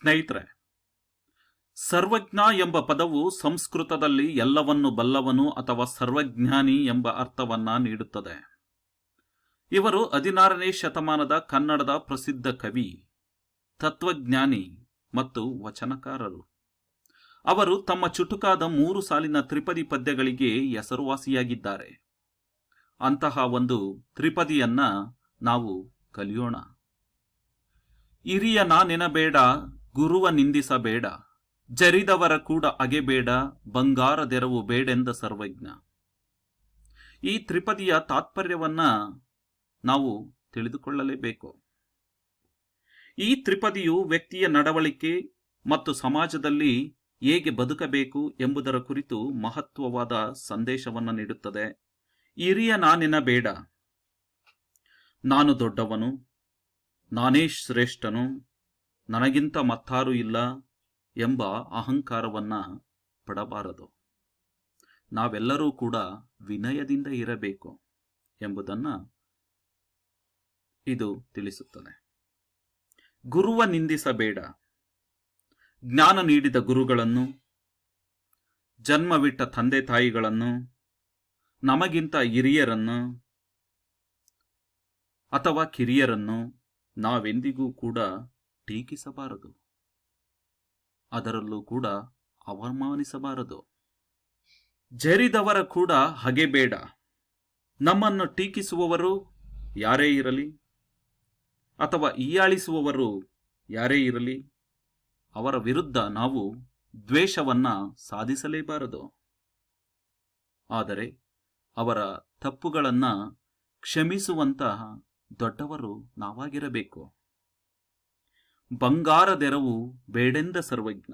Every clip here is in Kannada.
ಸ್ನೇಹಿತರೆ, ಸರ್ವಜ್ಞ ಎಂಬ ಪದವು ಸಂಸ್ಕೃತದಲ್ಲಿ ಎಲ್ಲವನ್ನು ಬಲ್ಲವನು ಅಥವಾ ಸರ್ವಜ್ಞಾನಿ ಎಂಬ ಅರ್ಥವನ್ನ ನೀಡುತ್ತದೆ. ಇವರು ಹದಿನಾರನೇ ಶತಮಾನದ ಕನ್ನಡದ ಪ್ರಸಿದ್ಧ ಕವಿ, ತತ್ವಜ್ಞಾನಿ ಮತ್ತು ವಚನಕಾರರು. ಅವರು ತಮ್ಮ ಚುಟುಕಾದ ಮೂರು ಸಾಲಿನ ತ್ರಿಪದಿ ಪದ್ಯಗಳಿಗೆ ಹೆಸರುವಾಸಿಯಾಗಿದ್ದಾರೆ. ಅಂತಹ ಒಂದು ತ್ರಿಪದಿಯನ್ನ ನಾವು ಕಲಿಯೋಣ. ಹಿರಿಯನ ನೆನಬೇಡ ಗುರುವ ನಿಂದಿಸಬೇಡ, ಜರಿದವರ ಕೂಡ ಅಗೆಬೇಡ, ಬಂಗಾರದೆರವು ಬೇಡೆಂದ ಸರ್ವಜ್ಞ. ಈ ತ್ರಿಪದಿಯ ತಾತ್ಪರ್ಯವನ್ನ ನಾವು ತಿಳಿದುಕೊಳ್ಳಲೇಬೇಕು. ಈ ತ್ರಿಪದಿಯು ವ್ಯಕ್ತಿಯ ನಡವಳಿಕೆ ಮತ್ತು ಸಮಾಜದಲ್ಲಿ ಹೇಗೆ ಬದುಕಬೇಕು ಎಂಬುದರ ಕುರಿತು ಮಹತ್ವವಾದ ಸಂದೇಶವನ್ನು ನೀಡುತ್ತದೆ. ಹಿರಿಯ ನಾನೆನಬೇಡ ನಾನು ದೊಡ್ಡವನು, ನಾನೇ ಶ್ರೇಷ್ಠನು ನನಗಿಂತ ಮತ್ತಾರೂ ಇಲ್ಲ ಎಂಬ ಅಹಂಕಾರವನ್ನ ಪಡಬಾರದು. ನಾವೆಲ್ಲರೂ ಕೂಡ ವಿನಯದಿಂದ ಇರಬೇಕು ಎಂಬುದನ್ನು ಇದು ತಿಳಿಸುತ್ತದೆ. ಗುರುವ ನಿಂದಿಸಬೇಡ. ಜ್ಞಾನ ನೀಡಿದ ಗುರುಗಳನ್ನು, ಜನ್ಮವಿಟ್ಟ ತಂದೆ ತಾಯಿಗಳನ್ನು, ನಮಗಿಂತ ಹಿರಿಯರನ್ನು ಅಥವಾ ಕಿರಿಯರನ್ನು ನಾವೆಂದಿಗೂ ಕೂಡ ಟೀಕಿಸಬಾರದು. ಅದರಲ್ಲೂ ಕೂಡ ಅವಮಾನಿಸಬಾರದು. ಜರಿದವರ ಕೂಡ ಹಗೆಬೇಡ ನಮ್ಮನ್ನು ಟೀಕಿಸುವವರು ಯಾರೇ ಇರಲಿ, ಅಥವಾ ಹೀಯಾಳಿಸುವವರು ಯಾರೇ ಇರಲಿ, ಅವರ ವಿರುದ್ಧ ನಾವು ದ್ವೇಷವನ್ನ ಸಾಧಿಸಲೇಬಾರದು. ಆದರೆ ಅವರ ತಪ್ಪುಗಳನ್ನು ಕ್ಷಮಿಸುವಂತಹ ದೊಡ್ಡವರು ನಾವಾಗಿರಬೇಕು. ಬಂಗಾರದೆರವು ಬೇಡೆಂದ ಸರ್ವಜ್ಞ.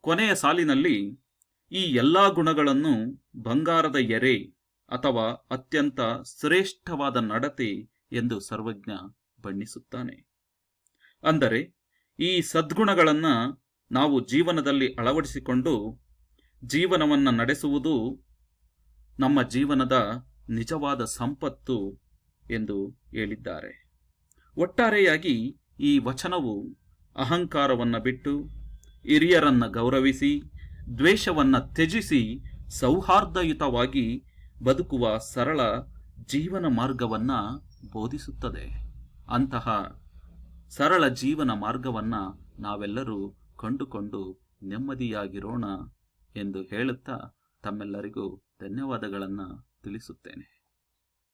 ಕೊನೆಯ ಸಾಲಿನಲ್ಲಿ ಈ ಎಲ್ಲಾ ಗುಣಗಳನ್ನು ಬಂಗಾರದ ಎರೆ ಅಥವಾ ಅತ್ಯಂತ ಶ್ರೇಷ್ಠವಾದ ನಡತೆ ಎಂದು ಸರ್ವಜ್ಞ ಬಣ್ಣಿಸುತ್ತಾನೆ. ಅಂದರೆ ಈ ಸದ್ಗುಣಗಳನ್ನು ನಾವು ಜೀವನದಲ್ಲಿ ಅಳವಡಿಸಿಕೊಂಡು ಜೀವನವನ್ನು ನಡೆಸುವುದು ನಮ್ಮ ಜೀವನದ ನಿಜವಾದ ಸಂಪತ್ತು ಎಂದು ಹೇಳಿದ್ದಾರೆ. ಒಟ್ಟಾರೆಯಾಗಿ ಈ ವಚನವು ಅಹಂಕಾರವನ್ನ ಬಿಟ್ಟು, ಹಿರಿಯರನ್ನ ಗೌರವಿಸಿ, ದ್ವೇಷವನ್ನ ತ್ಯಜಿಸಿ, ಸೌಹಾರ್ದಯುತವಾಗಿ ಬದುಕುವ ಸರಳ ಜೀವನ ಮಾರ್ಗವನ್ನ ಬೋಧಿಸುತ್ತದೆ. ಅಂತಹ ಸರಳ ಜೀವನ ಮಾರ್ಗವನ್ನ ನಾವೆಲ್ಲರೂ ಕಂಡುಕೊಂಡು ನೆಮ್ಮದಿಯಾಗಿರೋಣ ಎಂದು ಹೇಳುತ್ತಾ ತಮ್ಮೆಲ್ಲರಿಗೂ ಧನ್ಯವಾದಗಳನ್ನು ತಿಳಿಸುತ್ತೇನೆ.